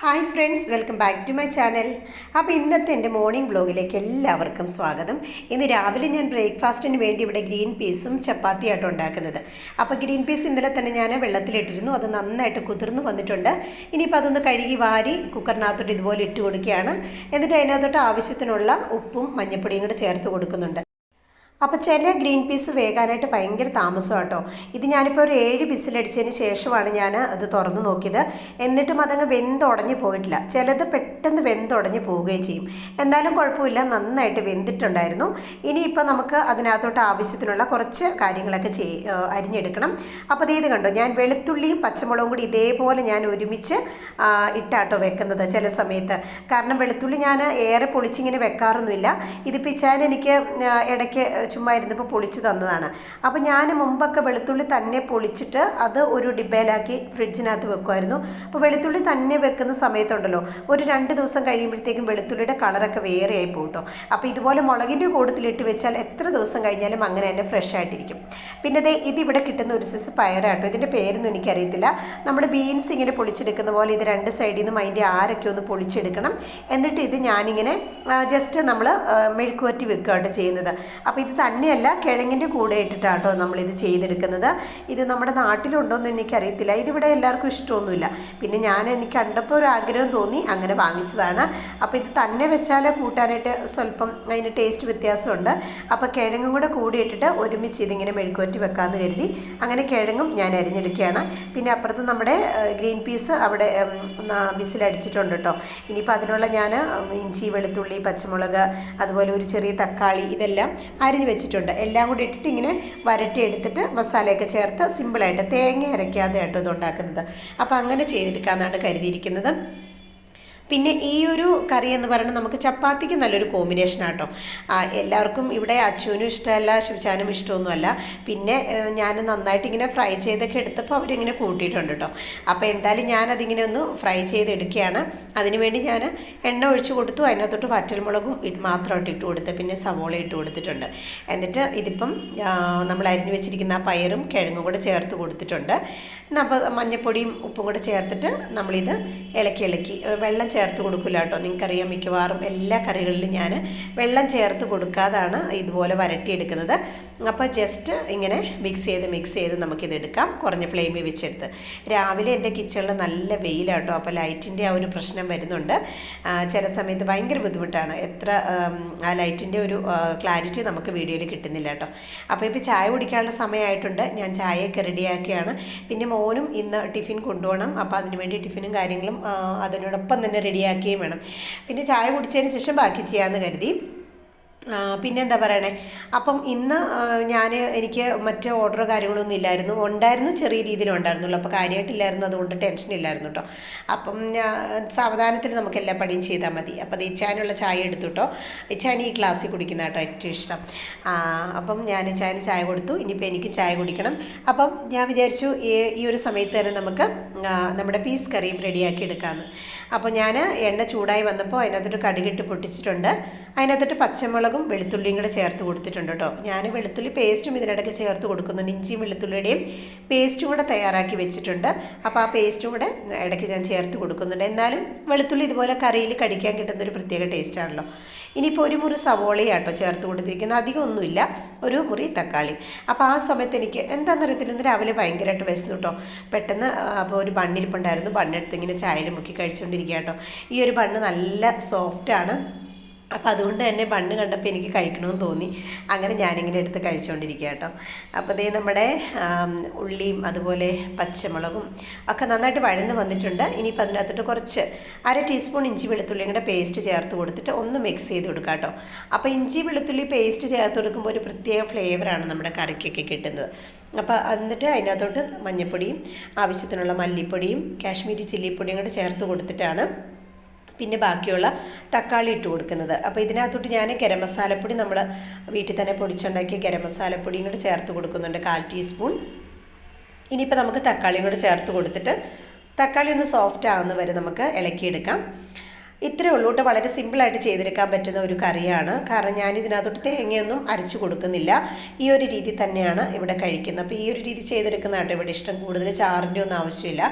Hi friends welcome back to my channel. അപ്പോൾ ഇന്നത്തെ എന്റെ മോർണിംഗ് ബ്ലോഗിലേക്ക് എല്ലാവർക്കും സ്വാഗതം. ഇന്ന് രാവിലെ ഞാൻ ബ്രേക്ക്ഫാസ്റ്റിന് വേണ്ടി ഇവിടെ ഗ്രീൻ പീസും ചപ്പാത്തിയായിട്ടും ഉണ്ടാക്കുന്നത്. അപ്പോൾ ഗ്രീൻ പീസ് ഇന്നലെ തന്നെ ഞാൻ വെള്ളത്തിലിട്ടിരുന്നു. അത് നന്നായിട്ട് കുതിർന്ന് വന്നിട്ടുണ്ട്. ഇനിയിപ്പോൾ അതൊന്ന് കഴുകി വാരി കുക്കറിനകത്തോട്ട് ഇതുപോലെ ഇട്ട് കൊടുക്കുകയാണ്. എന്നിട്ട് അതിനകത്തോട്ട് ആവശ്യത്തിനുള്ള ഉപ്പും മഞ്ഞപ്പൊടിയും കൂടെ ചേർത്ത് കൊടുക്കുന്നുണ്ട്. അപ്പോൾ ചില ഗ്രീൻ പീസ് വേകാനായിട്ട് ഭയങ്കര താമസം കേട്ടോ ഇത് ഞാനിപ്പോൾ ഒരു ഏഴ് ബിസിലടിച്ചതിന് ശേഷമാണ് ഞാൻ അത് തുറന്ന് നോക്കിയത്. എന്നിട്ടും അതങ്ങ് വെന്തുടഞ്ഞു പോയിട്ടില്ല. ചിലത് പെട്ടെന്ന് വെന്തുടഞ്ഞു പോവുകയും ചെയ്യും. എന്തായാലും കുഴപ്പമില്ല നന്നായിട്ട് വെന്തിട്ടുണ്ടായിരുന്നു. ഇനിയിപ്പോൾ നമുക്ക് അതിനകത്തോട്ട് ആവശ്യത്തിനുള്ള കുറച്ച് കാര്യങ്ങളൊക്കെ ചെയ് അരിഞ്ഞെടുക്കണം. അപ്പോൾ ഇത് കണ്ടോ ഞാൻ വെളുത്തുള്ളിയും പച്ചമുളകും കൂടി ഇതേപോലെ ഞാൻ ഒരുമിച്ച് ഇട്ടാട്ടോ വെക്കുന്നത് ചില സമയത്ത്. കാരണം വെളുത്തുള്ളി ഞാൻ ഏറെ പൊളിച്ചിങ്ങനെ വെക്കാറൊന്നുമില്ല. ഇതിപ്പോൾ ഇച്ചാൻ എനിക്ക് ഇടയ്ക്ക് ചുമ്മാ ഇരുന്നപ്പോൾ പൊളിച്ച് തന്നതാണ്. അപ്പോൾ ഞാൻ മുമ്പൊക്കെ വെളുത്തുള്ളി തന്നെ പൊളിച്ചിട്ട് അത് ഒരു ഡിബയിലാക്കി ഫ്രിഡ്ജിനകത്ത് വെക്കുമായിരുന്നു അപ്പോൾ വെളുത്തുള്ളി തന്നെ വെക്കുന്ന സമയത്തുണ്ടല്ലോ ഒരു രണ്ട് ദിവസം കഴിയുമ്പോഴത്തേക്കും വെളുത്തുള്ളിയുടെ കളറൊക്കെ വേറെ ആയി പോട്ടോ. അപ്പോൾ ഇതുപോലെ മുളകിന്റെ കൂട്ടത്തിലിട്ട് വെച്ചാൽ എത്ര ദിവസം കഴിഞ്ഞാലും അങ്ങനെ തന്നെ ഫ്രഷ് ആയിട്ടിരിക്കും പിന്നെ ദേ ഇതിവിടെ കിട്ടുന്ന ഒരു സിസ് പയറാട്ടോ ഇതിന്റെ പേരൊന്നും എനിക്കറിയത്തില്ല. നമ്മൾ ബീൻസ് ഇങ്ങനെ പൊളിച്ചെടുക്കുന്ന പോലെ ഇത് രണ്ട് സൈഡിൽ നിന്നും അതിന്റെ ആരൊക്കെ ഒന്ന് പൊളിച്ചെടുക്കണം. എന്നിട്ട് ഇത് ഞാനിങ്ങനെ ജസ്റ്റ് നമ്മൾ മെഴുക്കുവറ്റി വെക്കുകയാണ് ചെയ്യുന്നത്. അപ്പോൾ ഇത് തന്നെയല്ല കിഴങ്ങിന്റെ കൂടെ ഇട്ടിട്ടാട്ടോ നമ്മളിത് ചെയ്തെടുക്കുന്നത്. ഇത് നമ്മുടെ നാട്ടിലുണ്ടോയെന്ന് എനിക്കറിയത്തില്ല. ഇതിവിടെ എല്ലാവർക്കും ഇഷ്ടമൊന്നുമില്ല. പിന്നെ ഞാൻ എനിക്ക് കണ്ടപ്പോൾ ഒരു ആഗ്രഹം തോന്നി അങ്ങനെ വാങ്ങിച്ചതാണ്. അപ്പോൾ ഇത് തന്നെ വെച്ചാൽ കൂട്ടാനായിട്ട് സ്വല്പം അതിന് ടേസ്റ്റ് വ്യത്യാസമുണ്ട്. അപ്പോൾ കിഴങ്ങും കൂടെ കൂടി ഇട്ടിട്ട് ഒരുമിച്ച് ഇതിങ്ങനെ മെഴുക്കുവറ്റി വെക്കാമെന്ന് കരുതി. അങ്ങനെ കിഴങ്ങും ഞാൻ അരിഞ്ഞെടുക്കുകയാണ്. പിന്നെ അപ്പുറത്ത് നമ്മുടെ ഗ്രീൻ പീസ് അവിടെ വിസിലടിച്ചിട്ടുണ്ട് കേട്ടോ. ഇനിയിപ്പോൾ അതിനുള്ള ഞാൻ ഇഞ്ചി വെളുത്തുള്ളി പച്ചമുളക് അതുപോലെ ഒരു ചെറിയ തക്കാളി ഇതെല്ലാം അരിഞ്ഞ് വെച്ചിട്ടുണ്ട്. എല്ലാം കൂടി ഇട്ടിട്ട് ഇങ്ങനെ വരട്ടി എടുത്തിട്ട് മസാലയൊക്കെ ചേർത്ത് സിമ്പിളായിട്ട് തേങ്ങ അരയ്ക്കാതെ ആട്ടോ ഇത് ഉണ്ടാക്കുന്നത്. അപ്പോൾ അങ്ങനെ ചെയ്തെടുക്കാമെന്നാണ് കരുതിയിരിക്കുന്നത്. പിന്നെ ഈ ഒരു കറി എന്ന് പറയുന്നത് നമുക്ക് ചപ്പാത്തിക്ക് നല്ലൊരു കോമ്പിനേഷൻ ആട്ടോ. എല്ലാവർക്കും ഇവിടെ അച്ചുവിനും ഇഷ്ടമല്ല ശിവചാനും ഇഷ്ടമൊന്നുമല്ല. പിന്നെ ഞാൻ നന്നായിട്ട് ഇങ്ങനെ ഫ്രൈ ചെയ്തൊക്കെ എടുത്തപ്പോൾ അവരിങ്ങനെ കൂട്ടിയിട്ടുണ്ട് കേട്ടോ അപ്പോൾ എന്തായാലും ഞാനതിങ്ങനെ ഒന്ന് ഫ്രൈ ചെയ്തെടുക്കുകയാണ്. അതിനുവേണ്ടി ഞാൻ എണ്ണ ഒഴിച്ചു കൊടുത്തു. അതിനകത്തോട്ട് വറ്റൽമുളകും മാത്രമായിട്ട് ഇട്ട് കൊടുത്ത് പിന്നെ സവോള ഇട്ട് കൊടുത്തിട്ടുണ്ട്. എന്നിട്ട് ഇതിപ്പം നമ്മൾ അരിഞ്ഞു വെച്ചിരിക്കുന്ന ആ പയറും കിഴങ്ങും കൂടെ ചേർത്ത് കൊടുത്തിട്ടുണ്ട്. അപ്പോൾ മഞ്ഞപ്പൊടിയും ഉപ്പും കൂടെ ചേർത്തിട്ട് നമ്മളിത് ഇളക്കി ഇളക്കി വെള്ളം ചേർത്ത് കൊടുക്കില്ല കേട്ടോ. നിങ്ങൾക്കറിയാം മിക്കവാറും എല്ലാ കറികളിലും ഞാൻ വെള്ളം ചേർത്ത് കൊടുക്കാതാണ് ഇതുപോലെ വരട്ടിയെടുക്കുന്നത്. അപ്പോൾ ജസ്റ്റ് ഇങ്ങനെ മിക്സ് ചെയ്ത് മിക്സ് ചെയ്ത് നമുക്കിത് എടുക്കാം. കുറഞ്ഞ ഫ്ലെയിമിൽ വെച്ചെടുത്ത്. രാവിലെ എന്റെ കിച്ചണിൽ നല്ല വെയിലാട്ടോ അപ്പോൾ ലൈറ്റിന്റെ ആ ഒരു പ്രശ്നം വരുന്നുണ്ട്. ചില സമയത്ത് ഭയങ്കര ബുദ്ധിമുട്ടാണ്. എത്ര ആ ലൈറ്റിന്റെ ഒരു ക്ലാരിറ്റി നമുക്ക് വീഡിയോയിൽ കിട്ടുന്നില്ല കേട്ടോ. അപ്പോൾ ഇപ്പോൾ ചായ കുടിക്കാനുള്ള സമയമായിട്ടുണ്ട്. ഞാൻ ചായയൊക്കെ റെഡിയാക്കിയാണ്. പിന്നെ മോനും ഇന്ന് ടിഫിൻ കൊണ്ടുപോകണം. അപ്പോൾ അതിനുവേണ്ടി ടിഫിനും കാര്യങ്ങളും അതിനോടൊപ്പം തന്നെ റെഡിയാക്കുകയും വേണം. പിന്നെ ചായ കുടിച്ചതിന് ശേഷം ബാക്കി ചെയ്യാമെന്ന് കരുതി. പിന്നെന്താ പറയണേ? അപ്പം ഇന്ന് ഞാൻ എനിക്ക് മറ്റ് ഓർഡർ കാര്യങ്ങളൊന്നും ഇല്ലായിരുന്നു. ഉണ്ടായിരുന്നു ചെറിയ രീതിയിൽ ഉണ്ടായിരുന്നുള്ളൂ. അപ്പോൾ കാര്യമായിട്ടില്ലായിരുന്നു അതുകൊണ്ട് ടെൻഷൻ ഇല്ലായിരുന്നു കേട്ടോ അപ്പം സാവധാനത്തിൽ നമുക്ക് എല്ലാ പണിയും ചെയ്താൽ മതി. അപ്പോൾ അത് ഇച്ചാനുള്ള ചായ എടുത്തു കേട്ടോ ഇച്ചാൻ ഈ ക്ലാസ്സിൽ കുടിക്കുന്ന കേട്ടോ ഏറ്റവും ഇഷ്ടം. അപ്പം ഞാൻ ഇച്ചാന് ചായ കൊടുത്തു. ഇനിയിപ്പോൾ എനിക്ക് ചായ കുടിക്കണം. അപ്പം ഞാൻ വിചാരിച്ചു ഈ ഒരു സമയത്ത് തന്നെ നമുക്ക് നമ്മുടെ പീസ് കറിയും റെഡിയാക്കി എടുക്കാമെന്ന് അപ്പോൾ ഞാൻ എണ്ണ ചൂടായി വന്നപ്പോൾ അതിനകത്തോട്ട് കടുകിട്ട് പൊട്ടിച്ചിട്ടുണ്ട്. അതിനകത്തോട്ട് പച്ചമുളകും വെളുത്തുള്ളിയും കൂടെ ചേർത്ത് കൊടുത്തിട്ടുണ്ട് കേട്ടോ. ഞാൻ വെളുത്തുള്ളി പേസ്റ്റും ഇതിനിടയ്ക്ക് ചേർത്ത് കൊടുക്കുന്നുണ്ട് ഇഞ്ചിയും വെളുത്തുള്ളിയുടെയും പേസ്റ്റും കൂടെ തയ്യാറാക്കി വെച്ചിട്ടുണ്ട്. അപ്പോൾ ആ പേസ്റ്റും കൂടെ ഇടയ്ക്ക് ഞാൻ ചേർത്ത് കൊടുക്കുന്നുണ്ട്. എന്നാലും വെളുത്തുള്ളി ഇതുപോലെ കറിയിൽ കടിക്കാൻ കിട്ടുന്ന ഒരു പ്രത്യേക ടേസ്റ്റ് ടേസ്റ്റാണല്ലോ ഇനിയിപ്പോൾ ഒരു മുറി സവോളയാട്ടോ ചേർത്ത് കൊടുത്തിരിക്കുന്നത്. അധികം ഒന്നുമില്ല. ഒരു മുറി തക്കാളി. അപ്പോൾ ആ സമയത്ത് എനിക്ക് എന്താണെന്ന് അറിയത്തില്ല. ഇന്ന് രാവിലെ ഭയങ്കരമായിട്ട് വിശന്നു കേട്ടോ. പെട്ടെന്ന് അപ്പോൾ ഒരു ബണ്ണിരിപ്പുണ്ടായിരുന്നു. ബണ്ണെടുത്ത് ഇങ്ങനെ ചായയിൽ മുക്കി കഴിച്ചുകൊണ്ടിരിക്കുക കേട്ടോ. ഈ ഒരു ബണ്ണ് നല്ല സോഫ്റ്റാണ് അപ്പോൾ അതുകൊണ്ട് തന്നെ ബണ്ണ് കണ്ടപ്പോൾ എനിക്ക് കഴിക്കണമെന്ന് തോന്നി. അങ്ങനെ ഞാനിങ്ങനെ എടുത്ത് കഴിച്ചുകൊണ്ടിരിക്കുക കേട്ടോ അപ്പോൾ ഇതേ നമ്മുടെ ഉള്ളിയും അതുപോലെ പച്ചമുളകും ഒക്കെ നന്നായിട്ട് വഴന്ന് വന്നിട്ടുണ്ട്. ഇനിയിപ്പോൾ അതിനകത്തോട്ട് കുറച്ച് അര ടീസ്പൂൺ ഇഞ്ചി വെളുത്തുള്ളിയും കൂടെ പേസ്റ്റ് ചേർത്ത് കൊടുത്തിട്ട് ഒന്ന് മിക്സ് ചെയ്ത് കൊടുക്കുക കേട്ടോ അപ്പോൾ ഇഞ്ചി വെളുത്തുള്ളി പേസ്റ്റ് ചേർത്ത് കൊടുക്കുമ്പോൾ ഒരു പ്രത്യേക ഫ്ലേവറാണ് നമ്മുടെ കറിക്കൊക്കെ കിട്ടുന്നത്. അപ്പോൾ എന്നിട്ട് അതിനകത്തോട്ട് മഞ്ഞൾപ്പൊടിയും ആവശ്യത്തിനുള്ള മല്ലിപ്പൊടിയും കാശ്മീരി ചില്ലിപ്പൊടിയും കൂടെ ചേർത്ത് കൊടുത്തിട്ടാണ് പിന്നെ ബാക്കിയുള്ള തക്കാളി ഇട്ട് കൊടുക്കുന്നത്. അപ്പോൾ ഇതിനകത്തോട്ട് ഞാൻ ഗരം മസാലപ്പൊടി നമ്മൾ വീട്ടിൽ തന്നെ പൊടിച്ചുണ്ടാക്കിയ ഗരം മസാലപ്പൊടിയും കൂടി ചേർത്ത് കൊടുക്കുന്നുണ്ട് കാൽ ടീസ്പൂൺ. ഇനിയിപ്പോൾ നമുക്ക് തക്കാളിയും കൂടി ചേർത്ത് കൊടുത്തിട്ട് തക്കാളി ഒന്ന് സോഫ്റ്റ് ആകുന്ന വരെ നമുക്ക് ഇളക്കിയെടുക്കാം. ഇത്രയേ ഉള്ളൂ കേട്ടോ. വളരെ സിമ്പിളായിട്ട് ചെയ്തെടുക്കാൻ പറ്റുന്ന ഒരു കറിയാണ്. കാരണം ഞാൻ ഇതിനകത്തോട്ട് തേങ്ങയൊന്നും അരച്ചു കൊടുക്കുന്നില്ല. ഈ ഒരു രീതി തന്നെയാണ് ഇവിടെ കഴിക്കുന്നത്. അപ്പോൾ ഈ ഒരു രീതി ചെയ്തെടുക്കുന്നതാട്ടോ ഇവിടെ ഇഷ്ടം. കൂടുതൽ ചാറിന്റെ ഒന്നും ആവശ്യമില്ല.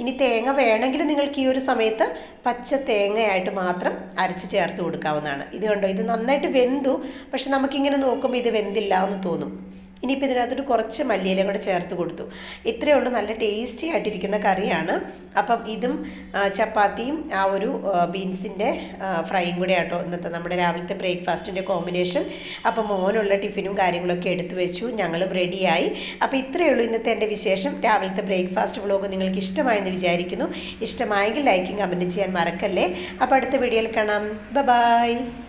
ഇനി തേങ്ങ വേണമെങ്കിൽ നിങ്ങൾക്ക് ഈ ഒരു സമയത്ത് പച്ച തേങ്ങയായിട്ട് മാത്രം അരച്ച് ചേർത്ത് കൊടുക്കാവുന്നതാണ്. ഇത് കണ്ടോ? ഇത് നന്നായിട്ട് വെന്തു. പക്ഷെ നമുക്കിങ്ങനെ നോക്കുമ്പോൾ ഇത് വെന്തില്ല എന്ന് തോന്നും. ഇനിയിപ്പോൾ ഇതിനകത്തോട്ട് കുറച്ച് മല്ലിയില കൂടെ ചേർത്ത് കൊടുത്തു. ഇത്രയേ ഉള്ളൂ. നല്ല ടേസ്റ്റി ആയിട്ടിരിക്കുന്ന കറിയാണ്. അപ്പം ഇതും ചപ്പാത്തിയും ആ ഒരു ബീൻസിന്റെ ഫ്രൈയും കൂടെ ആട്ടോ ഇന്നത്തെ നമ്മുടെ രാവിലത്തെ ബ്രേക്ക്ഫാസ്റ്റിന്റെ കോമ്പിനേഷൻ. അപ്പം മോനുള്ള ടിഫിനും കാര്യങ്ങളൊക്കെ എടുത്തു വെച്ചു. ഞങ്ങളും റെഡിയായി. അപ്പോൾ ഇത്രയേ ഉള്ളൂ ഇന്നത്തെ എന്റെ വിശേഷം. രാവിലത്തെ ബ്രേക്ക്ഫാസ്റ്റ് വ്ലോഗ് നിങ്ങൾക്ക് ഇഷ്ടമായെന്ന് വിചാരിക്കുന്നു. ഇഷ്ടമായെങ്കിൽ ലൈക്കും കമന്റ് ചെയ്യാൻ മറക്കല്ലേ. അപ്പോൾ അടുത്ത വീഡിയോയിൽ കാണാം. ബ ബായ്